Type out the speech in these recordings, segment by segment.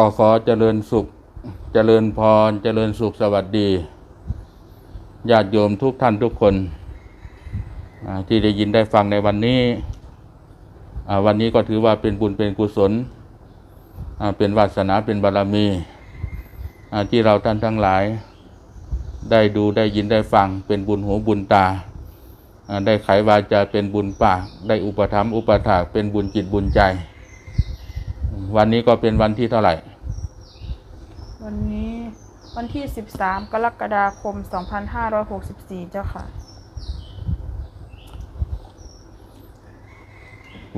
ก็ขอเจริญสุข เจริญพร เจริญสุขสวัสดี ญาติโยมทุกท่านทุกคน ที่ได้ยินได้ฟังในวันนี้ วันนี้ก็ถือว่าเป็นบุญเป็นกุศล เป็นวาสนาเป็นบารมี ที่เราท่านทั้งหลาย ได้ดูได้ยินได้ฟังเป็นบุญหูบุญตา ได้ไขวาจาเป็นบุญปาก ได้อุปถัมอุปถากเป็นบุญจิตบุญใจวันนี้ก็เป็นวันที่เท่าไหร่ วันนี้วันที่ 13 กรกฎาคม 2564 เจ้าค่ะ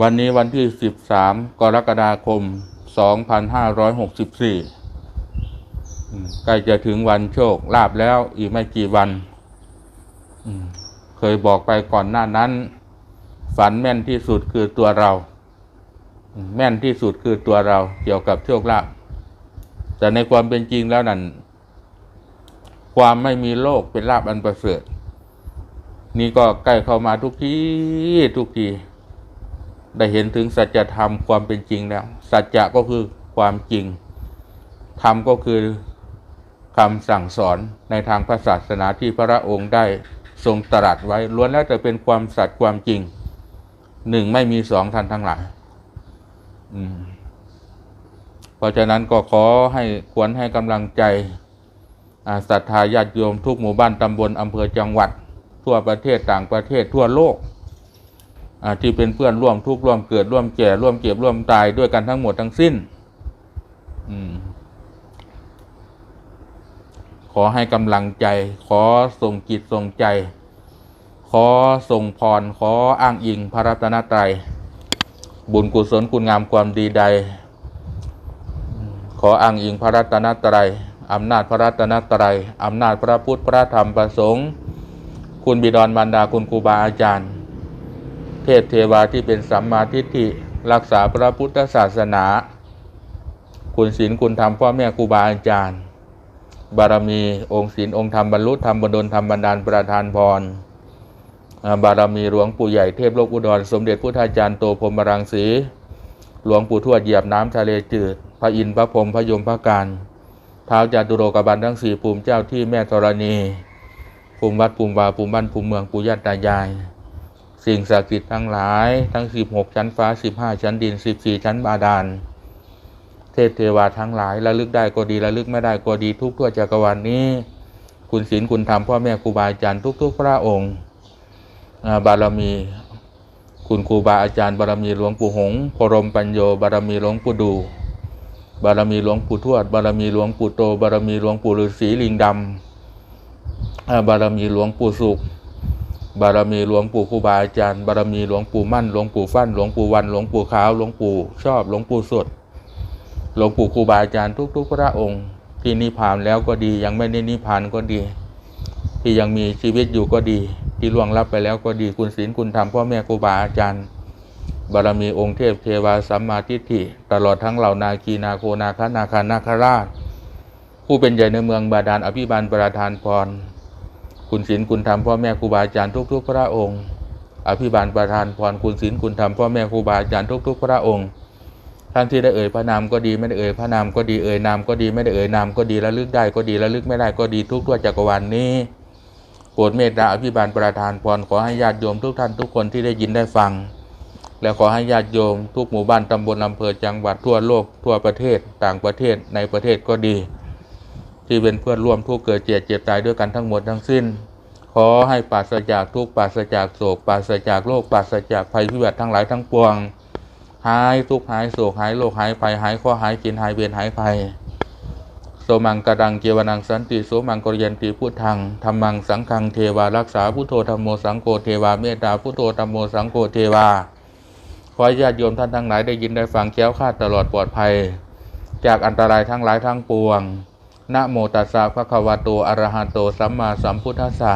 วันนี้วันที่ 13 กรกฎาคม 2564อืมใกล้จะถึงวันโชคลาภแล้วอีกไม่กี่วัน เคยบอกไปก่อนหน้านั้น ฝันแม่นที่สุดคือตัวเรา แม่นที่สุดคือตัวเราเกี่ยวกับโชคลาภ แต่ในความเป็นจริงแล้วนั่นความไม่มีโลกเป็นลาภอันประเสริฐ นี่ก็ใกล้เข้ามาทุกทีทุกทีได้เห็นถึงสัจธรรมความเป็นจริงแล้ว สัจจะก็คือความจริง ธรรมก็คือคำสั่งสอนในทางพระศาสนาที่พระองค์ได้ทรงตรัสไว้ล้วนแล้วแต่เป็นความสัตย์ความจริงหนึ่งไม่มีสองท่านทั้งหลาย อืม เพราะฉะนั้นก็ขอให้ควรให้กำลังใจศรัทธาญาติโยมทุกหมู่บ้านตำบลอำเภอจังหวัด ทั่วประเทศต่างประเทศทั่วโลกที่เป็นเพื่อนร่วมทุกข์ร่วมเกิดร่วมแก่ร่วมเจ็บร่วมตายด้วยกันทั้งหมดทั้งสิ้นอขอให้กำลังใจ ขอส่งจิตส่งใจ ขอส่งพร ขออ้างอิงพระรัตนตรัยบุญกุศลคุณงามความดีใด ขออ้างอิงพระรัตนตรัยอำนาจพระรัตนตรัยอำนาจพระพุทธพระธรรมประสงค์คุณบิดรมารดาคุณครูบาอาจารย์ เทพเทวาที่เป็นสัมมาทิฏฐิรักษาพระพุทธศาสนา คุณศีลคุณธรรมพ่อแม่ครูบาอาจารย์ บารมีองค์ศีลองค์ธรรมบรรลุธรรมบดลธรรมบันดาลประทานพรบารมีหลวงปู่ใหญ่เทพโลกอุดร สมเด็จพุทธาจารย์โตพรมรังสี หลวงปู่ทวดเหยียบน้ำทะเลจืด พระอินทร์พระพรหมพระยมพระการท้าวจาตุโรกบันทั้งสี่ภูมิเจ้าที่แม่ธรณีภูมิวัดภูมิวาภูมิบ้านภูมิเมืองปู่ย่าตายาย สิ่งศักดิ์สิทธิ์ทั้งหลายทั้ง 16 ชั้นฟ้า 15 ชั้นดิน 14 ชั้นบาดาลเทพเทวาทั้งหลายระลึกได้ก็ดีระลึกไม่ได้ก็ดีทุกทั่วจักรวาลนี้ คุณศีลคุณธรรมพ่อแม่ครูบาอาจารย์ทุก ๆ พระองค์บารมีคุณครูบาอาจารย์บารมีหลวงปู่หงส์พรมปัญโยบารมีหลวงปู่ดู บารมีหลวงปู่ทวด บารมีหลวงปู่โต บารมีหลวงปู่ฤาษีลิงดำบารมีหลวงปู่สุข บารมีหลวงปู่ครูบาอาจารย์ บารมีหลวงปู่มั่น หลวงปู่ฟั่น หลวงปู่วัน หลวงปู่ขาว หลวงปู่ชอบ หลวงปู่สด หลวงปู่ครูบาอาจารย์ทุก ๆ พระองค์ ที่นิพพานแล้วก็ดี ยังไม่ได้นิพพานก็ดี ที่ยังมีชีวิตอยู่ก็ดี ที่ล่วงลับไปแล้วก็ดี คุณศีลคุณธรรมพ่อแม่ครูบาอาจารย์ บารมีองค์เทพเทวาสัมมาทิฏฐิ ตลอดทั้งเหล่านาคีนาโคนาคานาคานาคราช ผู้เป็นใหญ่ในเมืองบาดาลอภิบาลประทานพร คุณศีลคุณธรรมพ่อแม่ครูบาอาจารย์ทุก ๆ พระองค์ อภิบาลประทานพรคุณศีลคุณธรรมพ่อแม่ครูบาอาจารย์ทุก ๆ พระองค์ ท่านที่ได้เอ่ยพระนามก็ดีไม่ได้เอ่ยพระนามก็ดีเอ่ยนามก็ดีไม่ได้เอ่ยนามก็ดีระลึกได้ก็ดีระลึกไม่ได้ก็ดีทุกทั่วจักรวาลนี้โปรดเมตตาอภิบาลประทานพรขอให้ญาติโยมทุกท่านทุกคนที่ได้ยินได้ฟัง และขอให้ญาติโยมทุกหมู่บ้านตำบลอำเภอจังหวัดทั่วโลกทั่วประเทศต่างประเทศในประเทศก็ดี ที่เป็นเพื่อนร่วมทุกเกิดเจ็บเจ็บตายด้วยกันทั้งหมดทั้งสิ้น ขอให้ปราศจากทุกปราศจากโศกปราศจากโรคปราศจากภัยพิบัติทั้งหลายทั้งปวง หายทุกหายโศกหายโรคหายภัยหายข้อหายกินหายเวียนหายภัยโสมังกระดังเกวนังสันติโสมังกรยันติพุทธังธรรมังสังฆังเทวารักษาพุทโธธรรมโมสังโฆเทวาเมตตาพุทโธธรรมโมสังโฆเทวา อให้ญาติโยมท่านทั้งหลายได้ยินได้ฟังแก้วคาดตลอดปลอดภัย จากอันตรายทั้งหลายทั้งปวงนะโมตัสสะภะคะวะโตอะระหะโตสัมมาสัมพุทธัสสะ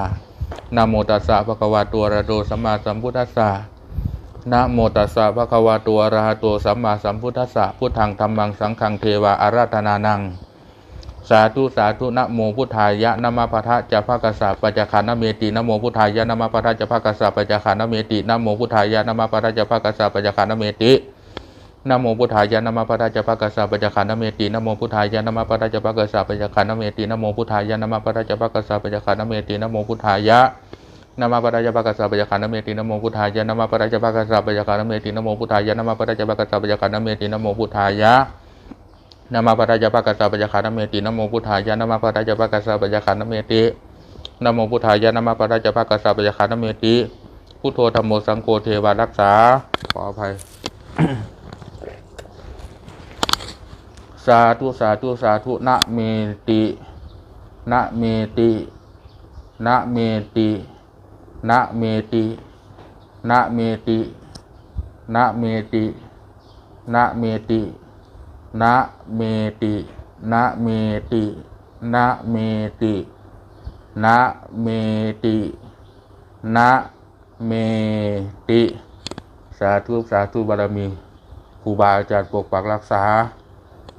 นะโมตัสสะภะคะวะโตอะระโตสัมมาสัมพุทธัสสะนะโมตัสสะภะคะวะโตอะระหะโตสัมมาสัมพุทธัสสะพุทธังธัมมังสังฆังเทวาอาราธนานัง สาธุสาธุนะโมพุทธายะนะมะพะทะจะภะกัสสะปัจจคานะเมตินะโมพุทธายะนะมะพะทะจะภะกัสสะปัจจคานะเมตินะโมพุทธายะนะมะพะทะจะภะกัสสะปัจจคานะเมตินะโมพุทธายะนะมะปะทะจะปะกะสะปะจะขันะเมตินะโมพุทธายะนะมะปะทะจะปะกะสะปะจะขันะเมตินะโมพุทธายะนะมะปะทะจะปะกะสะปะจะขันะเมตินะโมพุทธายะนะมะปะทะจะปะกะสะปะจะขันเมตินะโมพุทธายะนะมะปะทะจะปะกะสะปะจะขันเมตินะโมพุทธายะนะมะปะทะจะปะกะสะปะจะขันเมตินะโมพุทธายะ นะมะปะทะจะปะกะสะปะจะขันนเมตินโมพุทธายะนะมะปะทะจะปะกะสะปะจะขันนเมตินโมพุทธายะนะมะปะทะจะปะกะสะปะจะขันนเมติพุทโธธรรมโมสังโฆเทวารักษาขออภัยสาธุสาธุสาธุนะเมตินะเมตินะเมตินะเมตินะเมตินะเมตินะเมติ นะเมตินะเมตินะเมตินะเมตินะเมติ สาธุสาธุบารมีครูบาอาจารย์ปกปักรักษา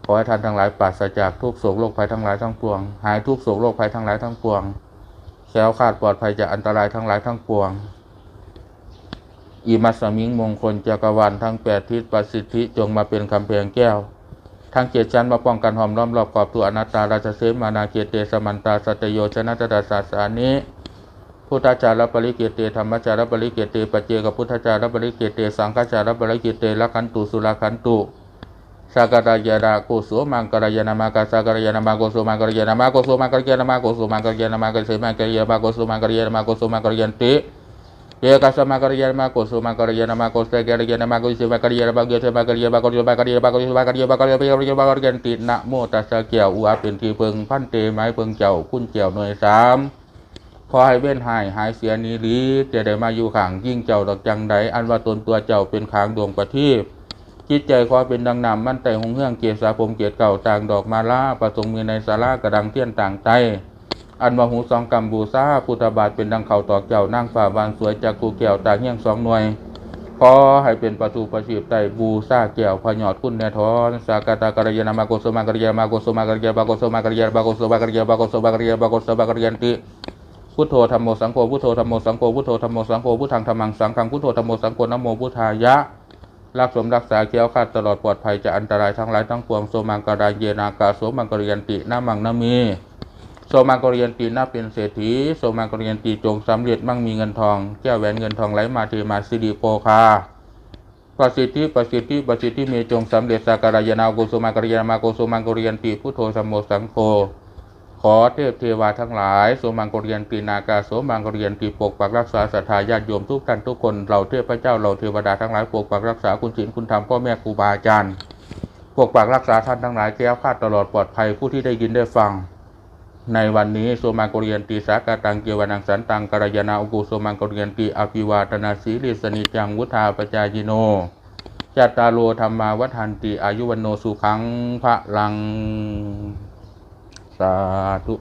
ขอให้ท่านทั้งหลายปราศจากทุกโศกโรคภัยทั้งหลายทั้งปวง หายทุกโศกโรคภัยทั้งหลายทั้งปวงแคล้วคลาดปลอดภัยจากอันตรายทั้งหลายทั้งปวงอิมัสมิงมงคลจักรวาลทั้งแปดทิศประสิทธิจงมาเป็นคำแพงแก้ว ทั้งเจ็ดชั้นมาป้องกันหอมล้อมรอบกรอบตัวอนัตตาราชเสมานาเกเตสมันตาสัตโยชนะตตาสาสานิพุทธจารปริเกเตธรรมจารปริเกเตปเจกพุทธจารปริเกเตสังฆจารปริเกเตละคันตุสุลคันตุสักการยาดาโกสุมังกรยานามากาสักการยานามาโกสุมังกรยานามาโกสุมังกรยนามาโกสุมังกรยานามาโกสุมังกรานามาโสุมังกรยานามาโกสุมังกรยันติเสมังกรยานามาโสุมังกรยานามาโกโสุมังกรยานา มาโกสุมังกรยานามาโกสุมังกรยานามาโกสุมังกรยานามาโกสุมังกรยานามาโกสุมังกรยานามาโกสุยันตินะโมตัสสะเกี่ยวอุอาเป็นที่เพิงพันเตไม้เพิงเจ้าคุณเกี่ยวหน่วยสามขอให้เว้นหายหายเสียนีลีจะได้มาอยู่ข้างยิ่งเจ้าดอกจังใดอันว่าตนตัวเจ้าเป็นขางดวงประทีปจิตใจขอเป็นดังนำมั่นใจหงเฮืองเกียรติสาพมเกียรติเก่าต่างดอกมาลาประสงค์มีในสาระกระดังเทียนต่างใจ อันวาหูสองกำบูซาพุทธบาทเป็นดังเขาตอกเจ้านั่งฝ่าบานสวยจากกูแก้วตาเฮียงสองหน่วยขอให้เป็นประตูประชีพไตบูซาแก้วพยอดคุณแนทอนสากตากรยานามาโกสมากรยามาโกสมากรยาบาโกสมากรยาบาโกสมากรยาบาโกสมากรยาบาโกสมากรยันติพุทโธธรรมโมสังโฆพุทโธธรรมโมสังโฆพุทโธธรรมโมสังโฆพุทธังธรรมังสังฆังพุทโธธรรมโมสังโฆนโมพุทธายะรักสมรักษาเคี้ยวคลาดตลอดปลอดภัยจากอันตรายทั้งหลายทั้งปวงโสมังกรายเยนากาโสมังกรยันตินามังนามี โสมังกรยันตินาเป็นเศรษฐีโสมังกรยันติจงสำเร็จมั่งมีเงินทอง แก้วแหวนเงินทองไหลมาเทมาสิริโภคาประสิทธิประสิทธิประสิทธิเมจงสำเร็จสักการายนาโกโสมังกรยานาโกโสมังกรยันติพุทโธธรรมโมสังโฆขอเทพเทวาทั้งหลายโสมังกรยันตีนากาโสมังกรยันตีปกปักรักษาศรัทธาญาติโยมทุกท่านทุกคนเราเทพเจ้าเราเทวดาทั้งหลายปกปักรักษาคุณศีลคุณธรรมพ่อแม่ครูบาอาจารย์ปกปักรักษาท่านทั้งหลายแก้วคลาดตลอดปลอดภัยผู้ที่ได้ยินได้ฟัง ในวันนี้โสมังกรยันตีสากาตังเกวานังสันตังกรยานาอุกุโสมังกรยันตีอภิวาตนาสีลิสนิจังวุธาปจายโนจัตตาโลธรรมาวัฏันติอายุวันโนสุขังพระลัง สาธุ